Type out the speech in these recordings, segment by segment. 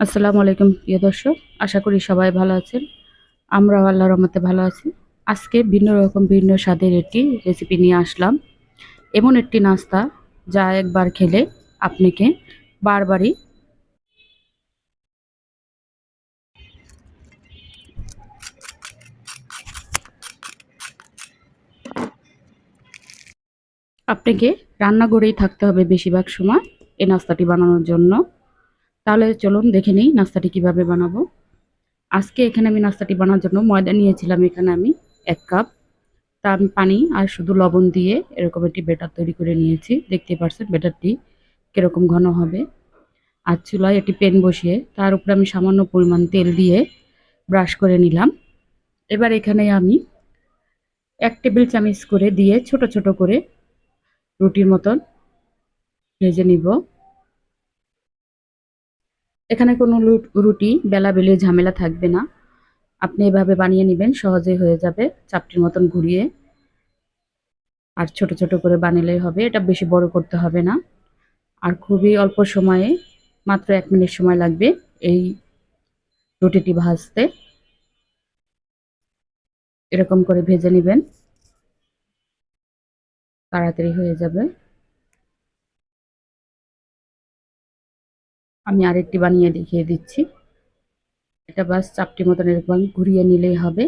আসসালামু আলাইকুম, প্রিয় দর্শক। আশা করি সবাই ভালো আছেন। আমরাও আল্লাহর রহমতে ভালো আছি। আজকে ভিন্ন রকম, ভিন্ন স্বাদের একটি রেসিপি নিয়ে আসলাম। এমন একটি নাস্তা যা একবার খেলে আপনাকে বারবারই আপনাকে রান্নাঘরেই থাকতে হবে বেশিরভাগ সময় এই নাস্তাটি বানানোর জন্য। তাহলে চলুন দেখে নিই নাস্তাটি কীভাবে বানাবো। আজকে এখানে আমি নাস্তাটি বানানোর জন্য ময়দা নিয়েছিলাম, এখানে আমি এক কাপ। তা আমি পানি আর শুধু লবণ দিয়ে এরকম একটি বেটার তৈরি করে নিয়েছি। দেখতে পারছেন বেটারটি কীরকম ঘন হবে। আর চুলায় একটি পেন বসিয়ে তার উপরে আমি সামান্য পরিমাণ তেল দিয়ে ব্রাশ করে নিলাম। এবার এখানে আমি এক টেবিল চামচ করে দিয়ে ছোট ছোট করে রুটির মতন ভেজে নিব। এখানে কোনো রুটি, বেলা বেলে ঝামেলা থাকবে না। আপনি এভাবে বানিয়ে নেবেন সহজেই হয়ে যাবে চাপটির মতন ঘুরিয়ে। আর ছোট ছোট করে বানালেই হবে, এটা বেশি বড় করতে হবে না। আর খুবই অল্প সময়ে, মাত্র এক মিনিট সময় লাগবে এই রুটিটি ভাজতে। এরকম করে ভেজে নেবেন। তাড়াতাড়ি হয়ে যাবে। আমি আরেকটি বানিয়ে দেখিয়ে দিচ্ছি। এটা বাস চাপটি মতন এরকম ঘুরিয়ে নিলেই হবে।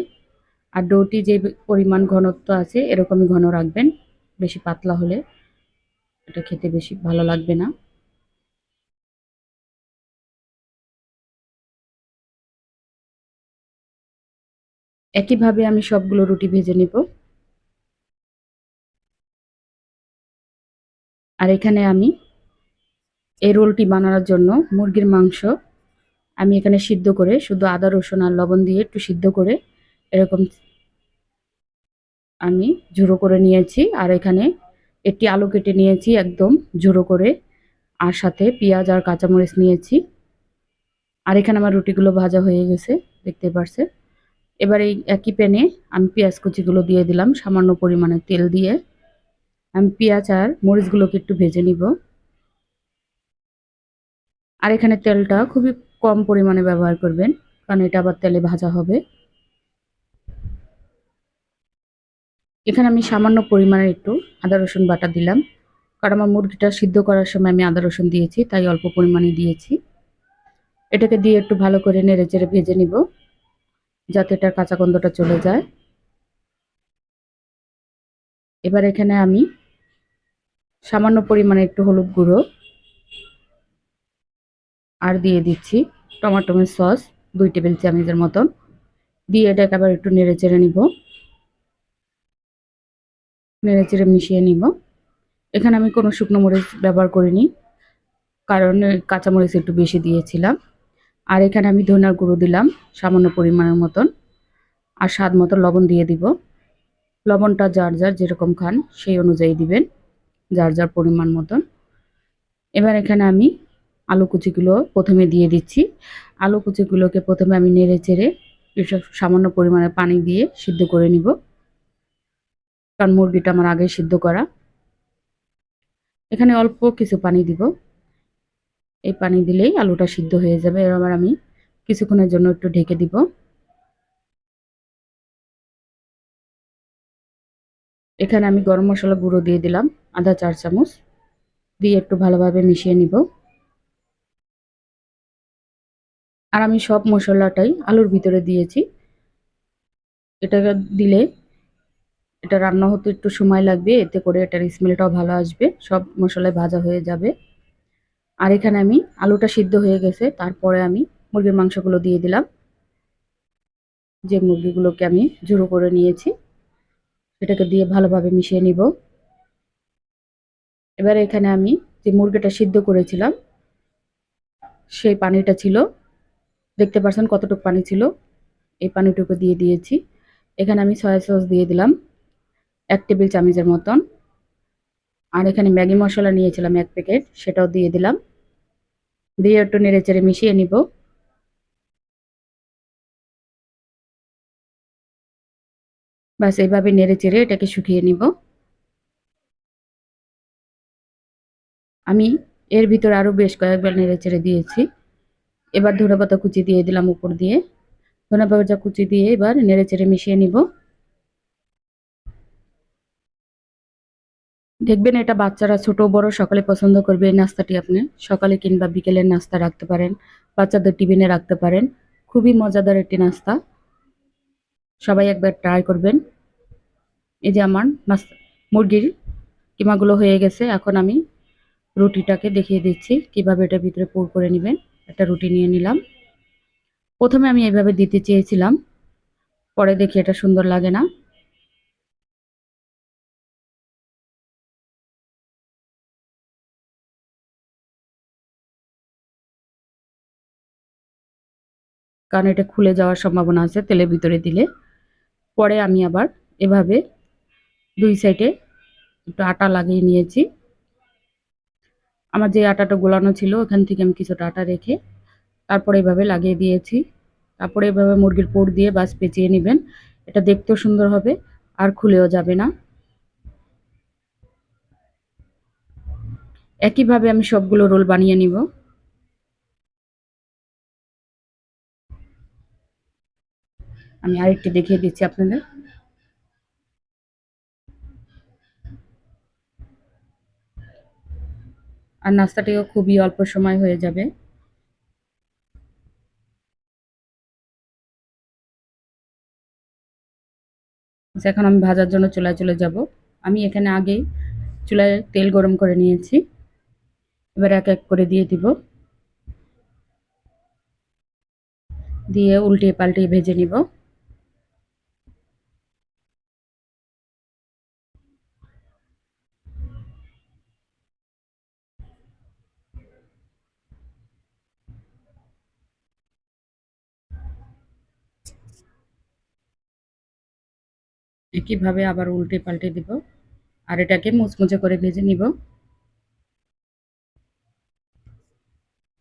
আর ডোটি যে পরিমাণ ঘনত্ব আছে, এরকমই ঘন রাখবেন। বেশি পাতলা হলে এটা খেতে বেশি ভালো লাগবে না। একইভাবে আমি সবগুলো রুটি ভেজে নিব। আর এখানে আমি এই রোলটি বানানোর জন্য মুরগির মাংস আমি এখানে সিদ্ধ করে শুধু আদা, রসুন আর লবণ দিয়ে একটু সিদ্ধ করে এরকম আমি ঝুড়ো করে নিয়েছি। আর এখানে একটি আলু কেটে নিয়েছি একদম ঝুড়ো করে। আর সাথে পেঁয়াজ আর কাঁচামরিচ নিয়েছি। আর এখানে আমার রুটিগুলো ভাজা হয়ে গেছে, দেখতে পারছে এবার এই একই প্যানে আমি পেঁয়াজ কুচিগুলো দিয়ে দিলাম, সামান্য পরিমাণে তেল দিয়ে। আমি পেঁয়াজ আর মরিচগুলোকে একটু ভেজে নিব। আর এখানে তেলটা খুবই কম পরিমাণে ব্যবহার করবেন, কারণ এটা আবার তেলে ভাজা হবে। এখানে আমি সামান্য পরিমাণে একটু আদা, রসুন বাটা দিলাম, কারণ আমার মুরগিটা সিদ্ধ করার সময় আমি আদা, রসুন দিয়েছি, তাই অল্প পরিমাণে দিয়েছি। এটাকে দিয়ে একটু ভালো করে নেড়ে চেড়ে ভেজে নিব, যাতে এটার কাঁচা গন্ধটা চলে যায়। এবার এখানে আমি সামান্য পরিমাণে একটু হলুদ গুঁড়ো আর দিয়ে দিচ্ছি টমাটোমের সস, দুই টেবিল চামচের মতন। দিয়ে এটাকে আবার একটু নেড়ে চেড়ে নিব। নেড়ে চেড়ে মিশিয়ে নিব। এখানে আমি কোনো শুকনো মরিচ ব্যবহার করিনি, কারণ কাঁচামরিচ একটু বেশি দিয়েছিলাম। আর এখানে আমি ধনার গুঁড়ো দিলাম, সামান্য পরিমাণের মতন। আর স্বাদ মতো লবণ দিয়ে দিব। লবণটা যার যার যেরকম খান সেই অনুযায়ী দিবেন, যার যার পরিমাণ মতন। এবার এখানে আমি আলু কুচিগুলো প্রথমে দিয়ে দিচ্ছি। আলু কুচিগুলোকে প্রথমে আমি নেড়ে চেড়ে এসব সামান্য পরিমাণে পানি দিয়ে সিদ্ধ করে নিব। কারণ মুরগিটা আমার আগে সিদ্ধ করা। এখানে অল্প কিছু পানি দিব। এই পানি দিলেই আলুটা সিদ্ধ হয়ে যাবে। এবার আমি কিছুক্ষণের জন্য একটু ঢেকে দিব। এখানে আমি গরম মশলা গুঁড়ো দিয়ে দিলাম আধা চার চামচ। দিয়ে একটু ভালোভাবে মিশিয়ে নিব। আর আমি সব মশলাটাই আলুর ভিতরে দিয়েছি। এটা দিলে এটা রান্না হতে একটু সময় লাগবে, এতে করে এটার স্মেলটাও ভালো আসবে, সব মশলায় ভাজা হয়ে যাবে। আর এখানে আমি আলুটা সিদ্ধ হয়ে গেছে, তারপরে আমি মুরগির মাংসগুলো দিয়ে দিলাম। যে মুরগিগুলোকে আমি জুড়ো করে নিয়েছি, সেটাকে দিয়ে ভালোভাবে মিশিয়ে নিব। এবার এখানে আমি যে মুরগিটা সিদ্ধ করেছিলাম, সেই পানিটা ছিল দেখতে পাচ্ছেন কতটুকু পানি ছিল? এই পানিটুকু দিয়ে দিয়েছি। এখানে আমি সয়া সস দিয়ে দিলাম, এক টেবিল চামচের মতন। আর এখানে ম্যাগি মশলা নিয়েছিলাম এক প্যাকেট, সেটাও দিয়ে দিলাম। দিয়ে একটু নেড়ে চেড়ে মিশিয়ে নিব। ব্যাস, এইভাবে নেড়ে চেড়ে এটাকে শুকিয়ে নিব। আমি এর ভিতরে আরও বেশ কয়েকবার নেড়ে চেড়ে দিয়েছি। এবার ধনে পাতা কুচি দিয়ে দিলাম উপর দিয়ে। ধনে পাতা কুচি দিয়ে এবার নেড়ে চেড়ে মিশিয়ে নিব। দেখবেন এটা বাচ্চারা ছোট, বড়, সকালে পছন্দ করবে এই নাস্তাটি আপনি। সকালে কিংবা বিকেলের নাস্তা রাখতে পারেন, বাচ্চাদের টিফিনে রাখতে পারেন। খুবই মজাদার একটি নাস্তা। সবাই একবার ট্রাই করবেন। এই যে আমার নাস্তা মুরগির কিমাগুলো হয়ে গেছে, এখন আমি রুটিটাকে দেখিয়ে দিচ্ছি, কীভাবে এটা ভিতরে পুর করে নেবেন। একটা রুটি নিয়ে নিলাম। প্রথমে আমি এইভাবে দিতে চেয়েছিলাম, পরে দেখি এটা সুন্দর লাগে না। কারণ এটা খুলে যাওয়ার সম্ভাবনা আছে তেলের ভিতরে দিলে। পরে আমি আবার এভাবে দুই সাইডে একটু আটা লাগিয়ে নিয়েছি। আমার যে আটাটা গোলানো ছিল, ওখান থেকে আমি কিছুটা আটা রেখে তারপরে এভাবে লাগিয়ে দিয়েছি। তারপরে এভাবে মুরগির পোড় দিয়ে বাস পেঁচিয়ে নেবেন। এটা দেখতেও সুন্দর হবে, আর খুলেও যাবে না। একইভাবে আমি সবগুলো রোল বানিয়ে নিব। আমি আরেকটি দেখিয়ে দিচ্ছি আপনাদের। আর নাস্তাটিও খুবই অল্প সময় হয়ে যাবে। এখন আমি ভাজার জন্য চুলায় চলে যাব। আমি এখানে আগেই চুলায় তেল গরম করে নিয়েছি। এবার এক এক করে দিয়ে দিব। দিয়ে উল্টিয়ে পাল্টিয়ে ভেজে নিব। একইভাবে আবার উল্টে পাল্টে দিব। আর এটাকে মুচমুচে করে ভেজে নিব।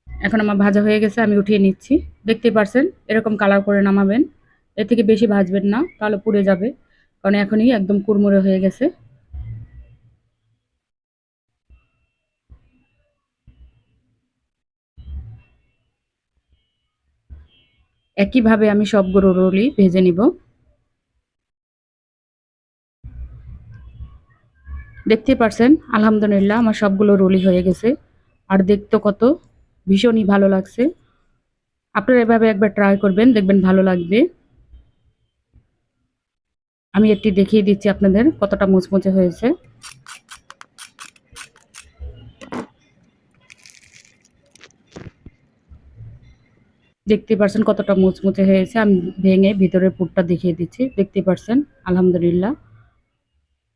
এখন আমার ভাজা হয়ে গেছে, আমি উঠিয়ে নিচ্ছি। দেখতে পারছেন, এরকম কালার করে নামাবেন। এর থেকে বেশি ভাজবেন না তাহলে পুড়ে যাবে, কারণ এখনই একদম কুড়মুড়ে হয়ে গেছে। একইভাবে আমি সবগুলো রোলই ভেজে নিব। দেখতে পারছেন, আলহামদুলিল্লাহ আমার সবগুলো রোলই হয়ে গেছে। আর দেখতে কত ভীষণই ভালো লাগছে। আপনারা এভাবে একবার ট্রাই করবেন, দেখবেন ভালো লাগবে। আমি একটি দেখিয়ে দিচ্ছি আপনাদের কতটা মুচমুচে হয়েছে। দেখতে পারছেন কতটা মুচমুচে হয়েছে, আমি ভেঙে ভিতরের পুরটা দেখিয়ে দিচ্ছি। দেখতে পারছেন, আলহামদুলিল্লাহ।